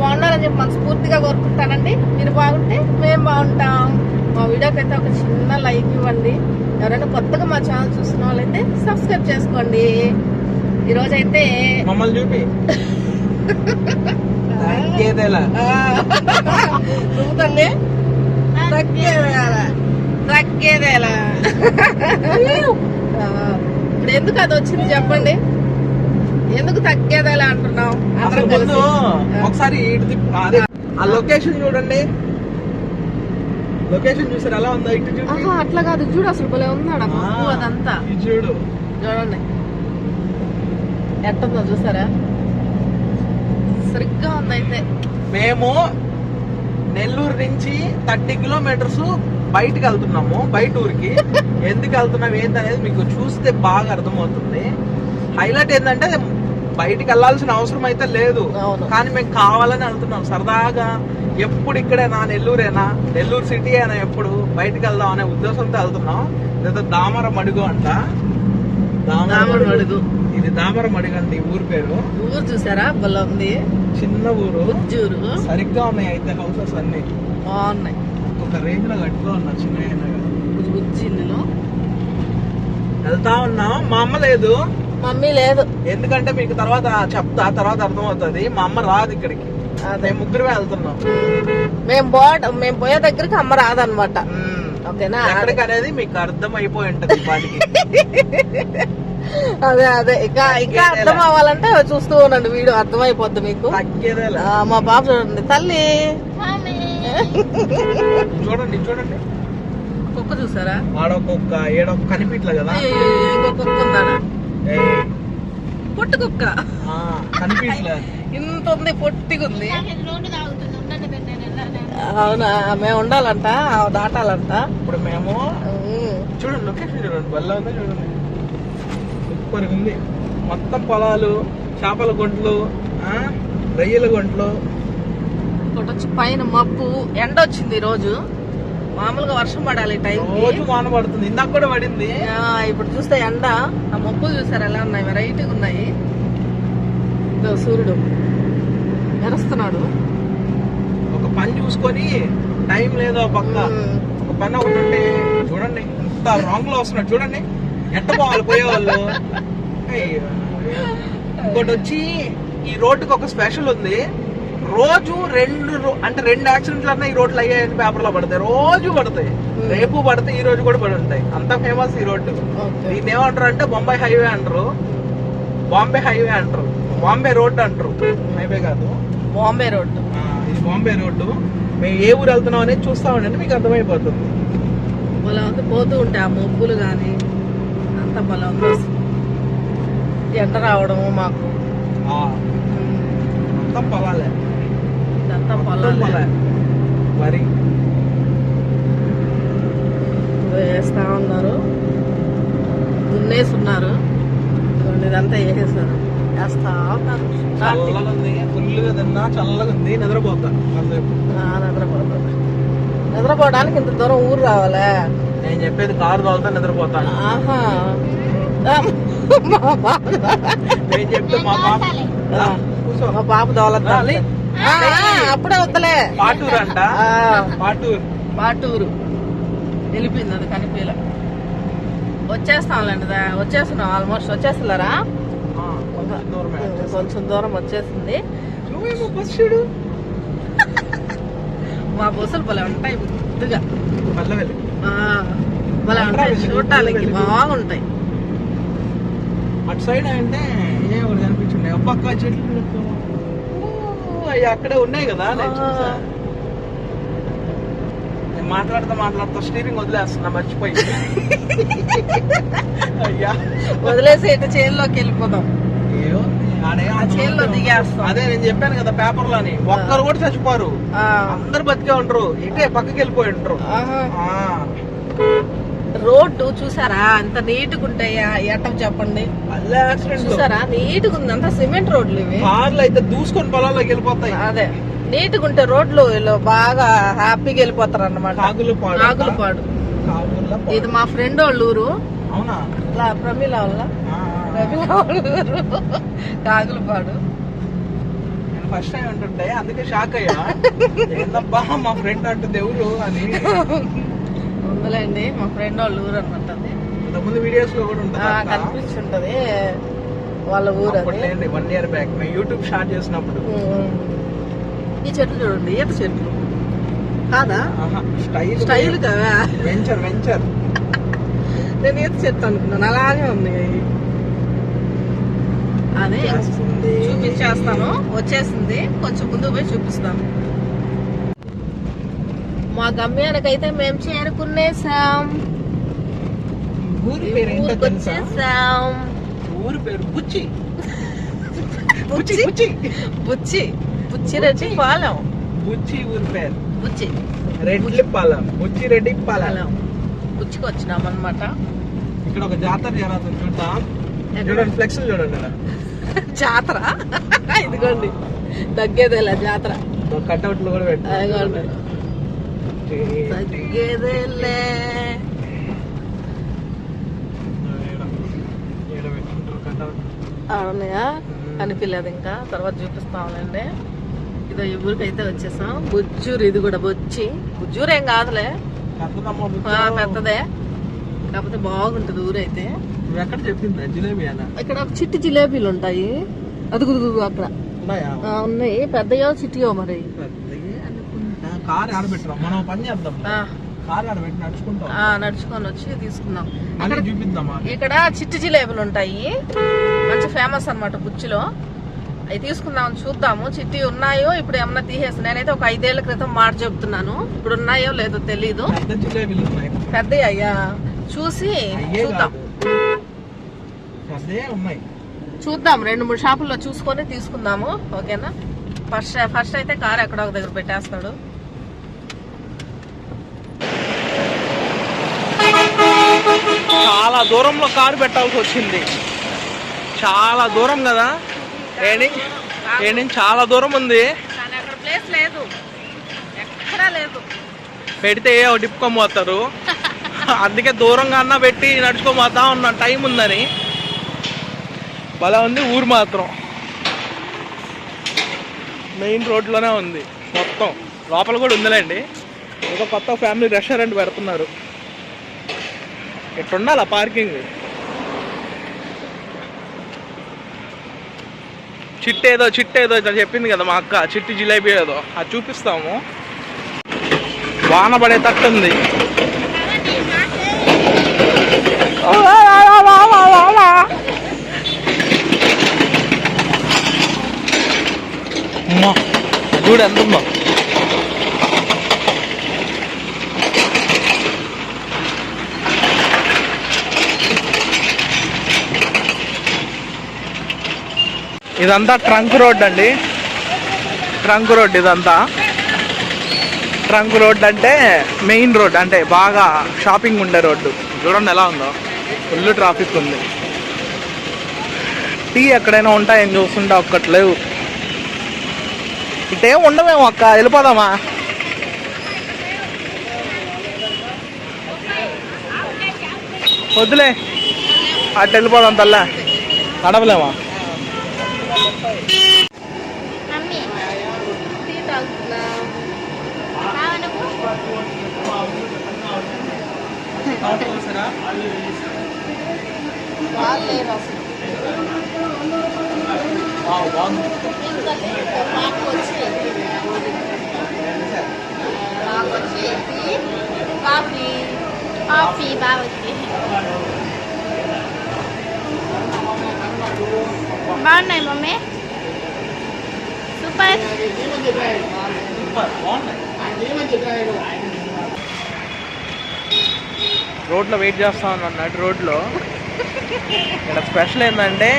బాగుండాలని చెప్పి మనస్ఫూర్తిగా కోరుకుంటానండి. మీరు బాగుంటే మేము బాగుంటాం. మా వీడియోకి అయితే ఒక చిన్న లైక్ ఇవ్వండి. ఎవరైనా కొత్తగా మా ఛానల్ చూస్తున్న వాళ్ళైతే సబ్స్క్రైబ్ చేసుకోండి. ఈరోజు అయితే మమ్మల్ని చూపి. తగ్గేదేలా. తగ్గేదేలా. ఇప్పుడు ఎందుకు అది వచ్చింది చెప్పండి ఎందుకు తగ్గేదేలా అంటున్నాం అసలు అందరం ముందు. ఒకసారి అదే. ఆ లొకేషన్ చూడండి. లొకేషన్ చూసారు? ఎలా ఉందో? ఇటు ఆహా అట్లా కాదు. చూడు అసలు భలే ఉన్నాడు అదంతా. చూడు. చూడండి. ఎట్టుందో చూసారా? సరిగ్గా ఉంది అయితే మేము నెల్లూరు నుంచి థర్టీ కిలోమీటర్స్ బయటికి వెళ్తున్నాము బయట ఊరికి. ఎందుకు వెళ్తున్నాం ఏంటనేది మీకు చూస్తే బాగా అర్థమవుతుంది. హైలైట్ ఏంటంటే బయటికి వెళ్ళాల్సిన అవసరం అయితే లేదు. కానీ మేము కావాలని వెళ్తున్నాం సరదాగా ఎప్పుడు ఇక్కడేనా నెల్లూరేనా? నెల్లూరు సిటీ అయినా ఎప్పుడు? బయటికి వెళ్దాం అనే ఉద్దేశంతో వెళ్తున్నాం. ఇదంతా దామర మడుగు అంట. దామర మడుగు. ఇది దామర మడుగు అండి ఈ ఊరి పేరు. ఊరు చూసారా? భలే ఉంది. చిన్న ఊరు. సరిగ్గా ఉన్నాయి అయితే హౌసెస్ అన్ని. బాగున్నాయి. ఒక రేంజ్లో కట్టుకో ఉన్నా చిన్న వెళ్తా ఉన్నాం. మా అమ్మ లేదు. మమ్మీ లేదు. ఎందుకంటే మీకు తర్వాత చెప్తా తర్వాత అర్థమవుతుంది. మా అమ్మ రాదు ఇక్కడికి. అదే మేము ముగ్గురమే వెళ్తున్నాం. మేము బో మేము పోయే దగ్గరికి అమ్మ రాదనమాట. ఓకేనా? ఎక్కడికి అనేది మీకు అర్థం అయిపోయి ఉంటది వాటికి అదే అదే. ఇంకా ఇంకా అర్థం అవ్వాలంటే చూస్తూ ఉండండి వీడియో అర్థమైపోద్ది మీకు. తగ్గేదేలా. ఆ, మా పాప చూడండి. తల్లి! చూడండి చూడండి. కుక్క చూసారా? ఆడొక్క ఏడొక్క కనిపించలే కదా. కుక్క ఏయ్, పొట్టు కుక్క ఇంత ఉంది పొట్టిగా ఉంది అవునా మేము ఉండాలంట దాటాలంట. ఇప్పుడు మేము. చూడండి లొకేషన్ చూడండి బల్ల ఉందో చూడండి. సూపర్ ఉంది. మొత్తం పొలాలు చేపల గుంటలు ఆ, రొయ్యల గుంటలు ఇంకోటి వచ్చి పైన మబ్బు. ఎండ వచ్చింది ఈ రోజు మామూలుగా వర్షం పడాలి టైం రోజు వాన పడుతుంది. ఇందాక కూడా పడింది. ఇప్పుడు చూస్తే ఎండ. ఆ మబ్బులు చూసారు ఎలా ఉన్నాయి? వెరైటీగా ఉన్నాయి. సూర్యుడు. మెరుస్తున్నాడు. ఒక పని చూసుకొని టైం లేదు పక్క. ఒక పని ఒకటి ఉంటే చూడండి. ఎంత రాంగ్లో వస్తున్నాడు చూడండి. ఎట్ట పోవాలి పోయేవాళ్ళు. ఇంకోటి వచ్చి ఈ రోడ్డుకి ఒక స్పెషల్ ఉంది. రోజు రెండు అంటే రెండు యాక్సిడెంట్లు అన్నా ఈ రోడ్లు అయ్యాయని పేపర్లో పడతాయి. రోజు పడతాయి. రేపు పడతాయి ఈ రోజు కూడా పడి ఉంటాయి అంత ఫేమస్ ఈ రోడ్డు. దీన్ని ఏమంటారు అంటే బొంబాయి హైవే అంటారు. బాంబే హైవే అంటారు. బాంబే రోడ్ అంటారు. హైవే కాదు. బాంబే రోడ్డు. ఇది బాంబే రోడ్డు. మేము ఏ ఊరు వెళ్తున్నాం అనేది చూస్తా ఉండండి మీకు అర్థమైపోతుంది. ఉంది. పోతూ ఉంటాయి ఆ మబ్బులు కానీ అంత అసలు. ఎండ రావడము మాకు. మొత్తం పొలాలే మొత్తం పొలాలే వరి వేస్తా ఉన్నారు. దున్నేస్తున్నారు ఇదంతా వేసేసారు. వేస్తా ఉన్నారు. స్టార్టింగ్. చల్లగా ఉంది. ఫుల్గా తిన్నా చల్లగా ఉంది. నిద్రపోతా. నిద్రపోవడానికి ఇంత దూరం ఊరు రావాలా? నేను చెప్పేది కారు తోలుతా నిద్రపోతాను ఆహా. నేను చెప్తే మా పాప కూర్చో మా పాప. అప్పుడే వద్దలే పాటూరు అంట ఆ, పాటూరు. పాటూరు. వెళ్ళిపోయింది అది కనిపించలే. వచ్చేస్తాంలేండి దా- వచ్చేస్తున్నాం ఆల్మోస్ట్. వచ్చేస్తున్నారా కొంచెం దూరం వచ్చేసింది. నువ్వేమో బస్ చూడు. మా బస్సులు భలే ఉంటాయి ముద్దుగా భలే ఉంటాయి. చూడటానికి. బాగుంటాయి. అటు సైడ్ అంటే ఏ ఒకటి కనిపించుండే అబ్బక్క చెట్లు అవి అక్కడే ఉన్నాయి కదా నేను చూసా. నేను మాట్లాడుతూ మాట్లాడుతూ స్టీరింగ్ వదిలేస్తున్నా మర్చిపోయి. అయ్యా. వదిలేసి ఇటు చేనులోకి వెళ్ళిపోదాం. ఆడే ఆ చేనులో దిగేస్తాం. అదే నేను చెప్పాను కదా పేపర్లోని ఒక్కరు కూడా చచ్చిపోరు. ఆ, అందరు బతికే ఉంటారు ఇటే పక్కకి వెళ్ళిపోయి ఉంటారు రోడ్డు చూసారా? ఎంత నీట్గా ఉంటాయా? ఎట్టం చెప్పండి. మళ్ళీ యాక్సిడెంట్ చూసారా? నీట్గా ఉంది. అంతా సిమెంట్ రోడ్లు ఇవి. కార్లు అయితే దూసుకొని పొలాల్లోకి వెళ్ళిపోతాయి. అదే. నీట్గా ఉంటే రోడ్లు బాగా హ్యాపీగా వెళ్ళిపోతారు అన్నమాట కాగులు పాడు నాగులపాడు కాగుల పాడు. ఇది మా ఫ్రెండ్ వాళ్ళ ఊరు. అవునా? ఇట్లా ప్రమిళ వాళ్ళ. ప్రమిళ వాళ్ళ ఊరు. కాగులపాడు. ఫస్ట్ టైం అంటుంటే అందుకే షాక్ అయ్యా. మా ఫ్రెండ్ అంటుంది ఎవరు అని. ఉందిలేండి మా ఫ్రెండ్ వాళ్ళ ఊరు అనమాట వీడియోస్లో కూడా ఉంటుంది. కనిపించుంటది వాళ్ళ ఊరు అది. వన్ ఇయర్ బ్యాక్ మేము యూట్యూబ్ స్టార్ట్ చేసినప్పుడు. ఈ చెట్లు చూడండి ఈత చెట్లు. కాదా? స్టైల్ స్టైల్ కదా. వెంచర్ వెంచర్ నేను ఈత చెట్టు అనుకున్నాను అలాగే ఉంది. అదే. చూపించేస్తాను వచ్చేసింది. కొంచెం ముందు పోయి చూపిస్తాను. మా గమ్యానికైతే మేము చేరుకునేసాం. ఊరి పేరు ఏంటో తెలుసా? వచ్చేసాం ఊరి పేరు బుచ్చి. బుచ్చి? బుచ్చి బుచ్చి. బుచ్చి. రెడ్డి పాలెం. బుచ్చి ఊరి పేరు. బుచ్చి. రెడ్లి పాలెం. బుచ్చి రెడ్డి పాలెం. పాలెం. బుచ్చికి వచ్చినాం అనమాట ఇక్కడ ఒక జాతర జరుగుతుంది చూద్దాం. చూడండి ఫ్లెక్స్ చూడండి. జాతర? ఇదిగోండి. తగ్గేదేలా జాతర. కట్అవుట్లు కూడా పెట్టారు. తగ్గేదేలే. అవునయా కనిపించలేదు ఇంకా. తర్వాత చూపిస్తాంలేండి. ఇదో ఈ ఊరికైతే వచ్చేసాం. బుజ్జూరు ఇది కూడా బొచ్చి. బుజ్జూరు ఏం కాదులే పెద్దదే. కాకపోతే బాగుంటది ఊరైతే. ఎక్కడ చెప్పింది? జిలేబీ ఇక్కడ చిట్టి జిలేబీలు ఉంటాయి. అదుగుదుగు అక్కడ. ఉన్నాయా? పెద్దయో చిట్టియో మరి. కారు ఆడబెట్టరా మనం పని చేద్దాం. ఆ, కారు ఆడబెట్టి నడుచుకుంటాం ఆ, నడుచుకొని వచ్చి అక్కడ చూపిద్దామా? ఇక్కడ చిట్టి జిలేబులు ఉంటాయి. మంచి ఫేమస్ అన్నమాట బుచ్చిలో. అవి తీసుకుందాం చూద్దాము. చిట్టి ఉన్నాయో ఇప్పుడు ఏమన్నా తీసేసి నేనైతే ఒక ఐదేళ్ళ క్రితం మాట చెప్తున్నాను. ఇప్పుడు ఉన్నాయో లేదో తెలీదు. పెద్ద అయ్యా. చూసి చూద్దాం. చూద్దాం. రెండు మూడు షాపుల్లో చూసుకొని తీసుకుందాము. ఓకేనా? ఫస్ట్ ఫస్ట్ అయితే కార్ ఎక్కడో ఒక దగ్గర పెట్టేస్తాడు. చాలా దూరంలో కారు పెట్టాల్సి వచ్చింది. చాలా దూరం కదా? ఏని ఏని చాలా దూరం ఉంది. పెడితే పోతారు. అందుకే దూరంగా అన్నా పెట్టి నడుచుకొని పోతా ఉన్నా టైం ఉందని. భలే ఉంది ఊరు మాత్రం. మెయిన్ రోడ్లోనే ఉంది మొత్తం. లోపల కూడా ఉందిలేండి. ఏదో కొత్త ఫ్యామిలీ రెస్టారెంట్ పెడుతున్నారు. ఎట్టుండాల పార్కింగ్? చిట్టేదో చిట్టేదో ఇట్లా చెప్పింది కదా మా అక్క. చిట్టి జిలేబీ ఏదో. అది చూపిస్తాము. వాన పడేటట్టుంది. తట్టుంది చూడు ఎంత ఉందో. ఇదంతా ట్రంక్ రోడ్ అండి. ట్రంక్ రోడ్ ఇదంతా. ట్రంక్ రోడ్ అంటే మెయిన్ రోడ్ అంటే బాగా షాపింగ్ ఉండే రోడ్డు. చూడండి ఎలా ఉందో. ఫుల్ ట్రాఫిక్ ఉంది. టీ ఎక్కడైనా ఉంటాయని చూస్తుంటే ఒక్కటి లేవు. ఇటేం ఉండమేమో అక్క వెళ్ళిపోదామా? వద్దులే. అటు వెళ్ళిపోదాం తల్లా. నడవలేమా మమ్మీ టీ తాగుతున్నాం బావ నువ్వు వాళ్ళు లేరు అసలు ఇంకా లేదు. మాకు వచ్చి మాకు వచ్చి టీ కాఫీ కాఫీ బావకి బాగున్నాయి మమ్మీ సూపర్ రోడ్లో వెయిట్ చేస్తా ఉన్నాను రోడ్లో. ఇక్కడ స్పెషల్ ఏంటంటే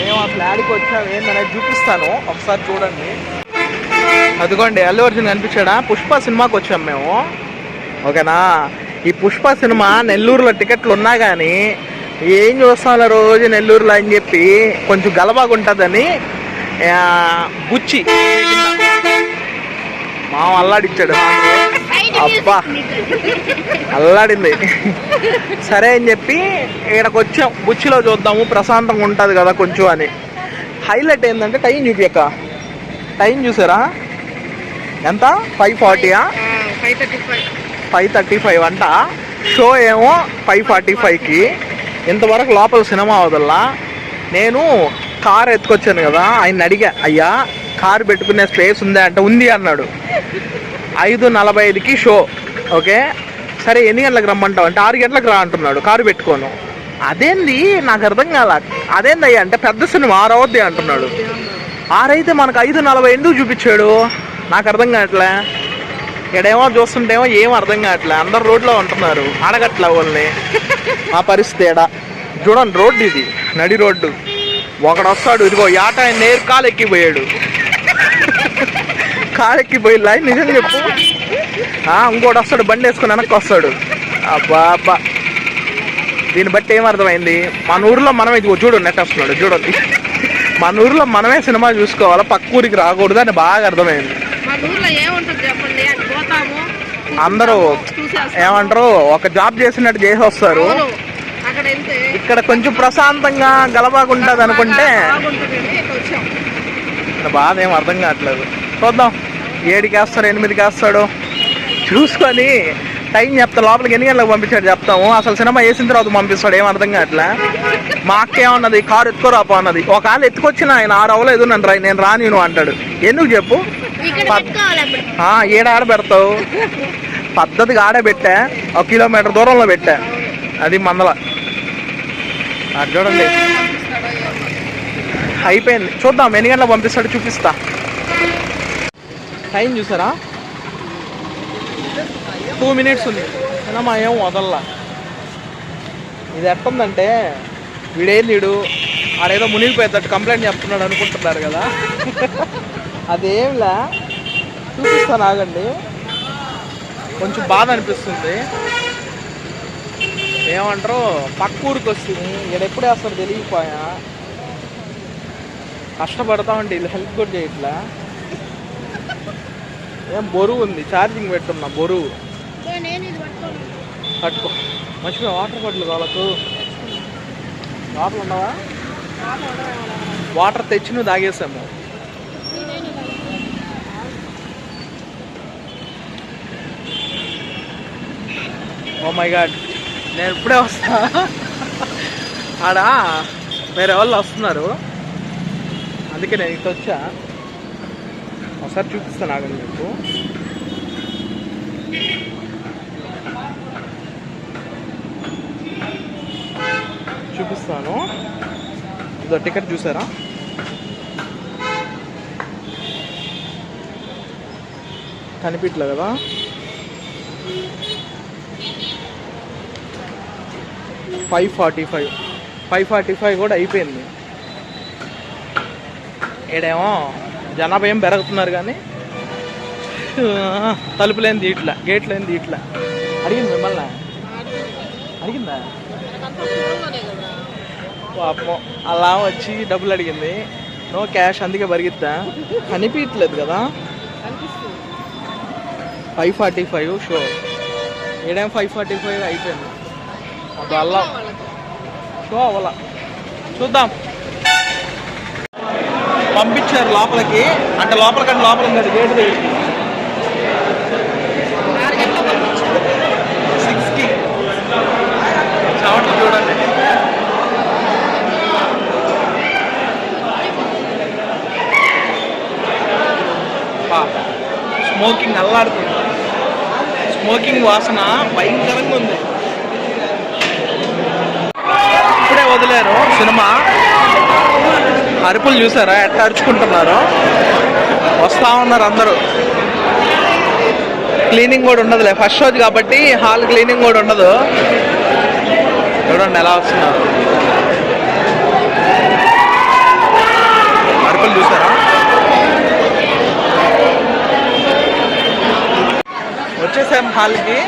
మేము అసలు యాడికి వచ్చాము ఏందనేది చూపిస్తాను. ఒకసారి చూడండి. అదిగోండి అల్లు అర్జున్ కనిపించాడా? పుష్ప సినిమాకి వచ్చాము మేము. ఓకేనా? ఈ పుష్ప సినిమా నెల్లూరులో టికెట్లు ఉన్నా కానీ ఏం చూస్తాం రోజు నెల్లూరులో అని చెప్పి కొంచెం గలబాగుంటుందని బుచ్చి మామ అల్లాడిచ్చాడు. అబ్బా అల్లాడింది. సరే అని చెప్పి ఇక్కడికి వచ్చాం బుచ్చిలో చూద్దాము. ప్రశాంతంగా ఉంటుంది కదా కొంచెం అని. హైలైట్ ఏంటంటే టైం చూపియక టైం చూసారా? ఎంత? Five ఫార్టీయా five thirty five five thirty five అంట. షో ఏమో ఫైవ్ ఫార్టీ ఫైవ్కి ఇంతవరకు లోపల సినిమా అవదల్లా నేను కార్ ఎత్తుకొచ్చాను కదా. ఆయన అడిగా అయ్యా కారు పెట్టుకునే స్పేస్ ఉందా? అంటే ఉంది అన్నాడు. ఐదు నలభై ఐదుకి షో ఓకే? సరే ఎన్ని గంటలకు రమ్మంటావు? అంటే ఆరు గంటలకు రా అంటున్నాడు కారు పెట్టుకోను. అదేంది? నాకు అర్థం కాల. అదేంది అయ్యా అంటే పెద్ద సినిమా ఆరు అవుద్ది అంటున్నాడు. ఆరైతే మనకు ఐదు నలభై ఎందుకు చూపించాడు? నాకు అర్థం కావట్లే. ఇక్కడేమో చూస్తుంటేమో ఏం అర్థం కావట్లే. అందరు రోడ్లో ఉంటున్నారు. అడగట్లే వాళ్ళని. ఆ పరిస్థితి ఏడా? చూడండి రోడ్డు ఇది. నడి రోడ్డు. ఒకడు వస్తాడు ఇదిగో యాట నేర్కాలు నేరు కాలు ఎక్కిపోయాడు. కాలు ఎక్కిపోయిలా నిజం చెప్పు. ఆ, ఇంకోటి వస్తాడు బండి వేసుకుని వెనక్కి వస్తాడు. అబ్బా అబ్బా. దీన్ని బట్టి ఏం అర్థమైంది? మన ఊర్లో మనమే చూడు నెట్ వస్తున్నాడు చూడండి మన ఊర్లో మనమే సినిమా చూసుకోవాలా పక్క ఊరికి రాకూడదు అని బాగా అర్థమైంది. అందరూ. ఏమంటారు? ఒక జాబ్ చేసినట్టు చేసి వస్తారు ఇక్కడ కొంచెం ప్రశాంతంగా గలబాగుంటది అనుకుంటే బాధ ఏం అర్థం కావట్లేదు. చూద్దాం. ఏడుకి వేస్తాడు ఎనిమిదికి వేస్తాడు చూసుకొని టైం చెప్తా లోపలికి ఎన్ని గంటలకు పంపించాడు చెప్తాము. అసలు సినిమా వేసిన తర్వాత పంపిస్తాడు ఏం అర్థం కావట్లే? మా అక్క ఏమన్నది కారు ఎత్తుకోరాపో అన్నది. ఒక ఆలు ఎత్తుకొచ్చిన ఆయన ఆరు అవ్వలేదు నన్ను రా నేను రానిను అంటాడు. ఎందుకు చెప్పు? ఈడ ఆడ పెడతావు. పద్ధతిగా ఆడే పెట్టా ఒక కిలోమీటర్ దూరంలో పెట్టా. అది మందల. అది చూడండి. అయిపోయింది. చూద్దాం ఎన్ని గంటలకు పంపిస్తాడు చూపిస్తా. టైం చూసారా? టూ మినిట్స్ ఉంది. సినిమా ఏం వదల్లా. ఇది ఎట్టుందంటే వీడేం లేడు ఆడేదో మునిగిపోయేటట్టు కంప్లైంట్ చెప్తున్నాడు అనుకుంటున్నారు కదా. అదేంలా? చూపిస్తాను ఆగండి. కొంచెం బాధ అనిపిస్తుంది. ఏమంటారు? పక్క ఊరికి వస్తుంది. ఇక్కడ ఎప్పుడు వేస్తారు తెలియకపోయా. కష్టపడతామండి వీళ్ళు హెల్ప్ కూడా చేయట్లా. ఏం బరువు ఉంది? ఛార్జింగ్ పెట్టున్నా బరువు. పట్టుకో. మర్చిపోయి వాటర్ బాటిల్ వాళ్ళకు లోపల ఉన్నావా వాటర్ తెచ్చి నువ్వు తాగేసాము. ఓ మై గాడ్ నేను ఇప్పుడే వస్తా. ఆడ వేరే వాళ్ళు వస్తున్నారు. అందుకే నేను ఇటు వచ్చా ఒకసారి చూపిస్తాను ఆగండి మీకు. చూపిస్తాను. ఇదో టికెట్ చూసారా? కనిపించలే కదా? Five forty five. Five forty five కూడా అయిపోయింది. ఏడేమో? జనాభా ఏం పెరుగుతున్నారు కానీ తలుపులేని తీట్లా గేట్లేని తీట్లా అడిగింది మిమ్మల్ని? అడిగిందా? పాపం అలా వచ్చి డబ్బులు అడిగింది. నో క్యాష్ అందుకే పరిగిద్దా కనిపించట్లేదు కదా. Five forty five show. ఏడేం five forty five అయిపోయింది. ఒక అల్లా షో అవ్వాల? చూద్దాం. పంపించారు లోపలికి. అంటే లోపలికంటే లోపల కాదు గేట్ సిక్స్కి చూడండి. స్మోకింగ్ అల్లాడుతుంది స్మోకింగ్ వాసన భయంకరంగా ఉంది. ఇప్పుడే వదిలేరు సినిమా. అరుపులు చూసారా? ఎట్లా అరుచుకుంటున్నారు? వస్తా ఉన్నారు అందరూ. క్లీనింగ్ కూడా ఉండదులే ఫస్ట్ రోజు కాబట్టి హాల్ క్లీనింగ్ కూడా ఉండదు చూడండి ఎలా వస్తున్నారు. అరుపులు చూసారా? వచ్చేసాం హాల్కి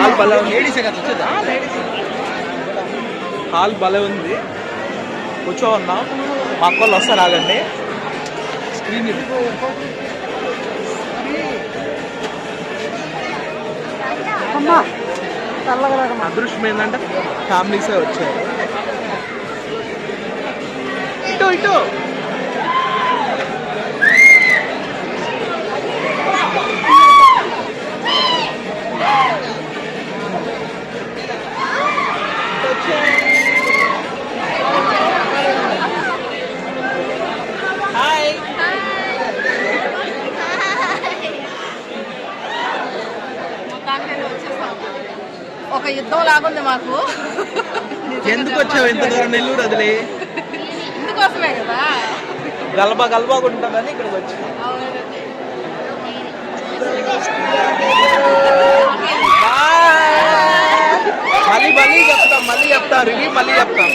హాల్ భలే ఉంది. హాల్ భలే ఉంది. కూర్చో ఉన్నాం మా అక్క వాళ్ళు వస్తారు ఆగండి. స్క్రీన్ అదృష్టం ఏంటంటే ఫ్యామిలీసే వచ్చారు. ఇటు ఇటు. యుద్ధం లాగుంది మాకు. ఎందుకు వచ్చావు ఇంత దూరం నెల్లూరు వదిలి? ఇందుకోసమే కదా. గల్బా గల్బా ఉంటుందని ఇక్కడికి వచ్చి. మళ్ళీ మళ్ళీ చెప్తాం మళ్ళీ చెప్తాం రివ్యూ మళ్ళీ చెప్తాం.